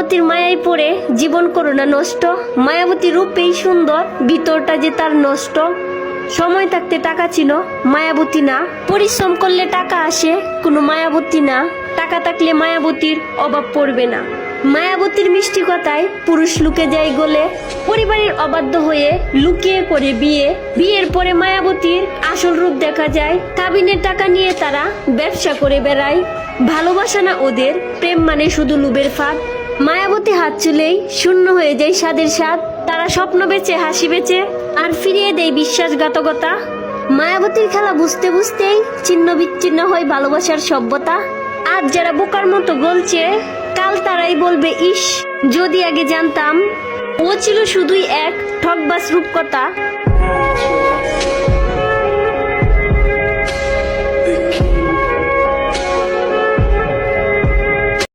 মায়াবতীর মায়ায় পড়ে জীবন করোনা নষ্ট। মায়াবতী রূপেই সুন্দর, ভিতরটা যে তার নষ্ট। সময় থাকতে টাকা ছিল, মায়াবতী না। পরিশ্রম করলে টাকা আসে, কোনো মায়াবতী না। টাকা থাকলে মায়াবতীর অভাব পড়বে না। মায়াবতীর মিষ্টি কথায় পুরুষ লুকে যায় গলে। পরিবারের অবাধ্য হয়ে লুকিয়ে করে বিয়ে। বিয়ের পরে মায়াবতীর আসল রূপ দেখা যায়। কাবিনের টাকা নিয়ে তারা ব্যবসা করে বেড়ায়। ভালোবাসা না ওদের, প্রেম মানে শুধু লুবের ফাঁদ। মায়াবতী হাত চুলেই শূন্য হয়ে যায় স্বাদের স্বাদ, তারা স্বপ্ন বেচে, হাসি বেচে, আর ফিরিয়ে দেয় বিশ্বাসঘাতকতা। মায়াবতীর খেলা বুঝতে বুঝতেই ছিন্ন বিচ্ছিন্ন হয় ভালোবাসার সভ্যতা। আজ যারা বোকার মতো গলছে, কাল তারাই বলবে, ইস, যদি আগে জানতাম। ও ছিল শুধুই এক ঠকবাস রূপকথা।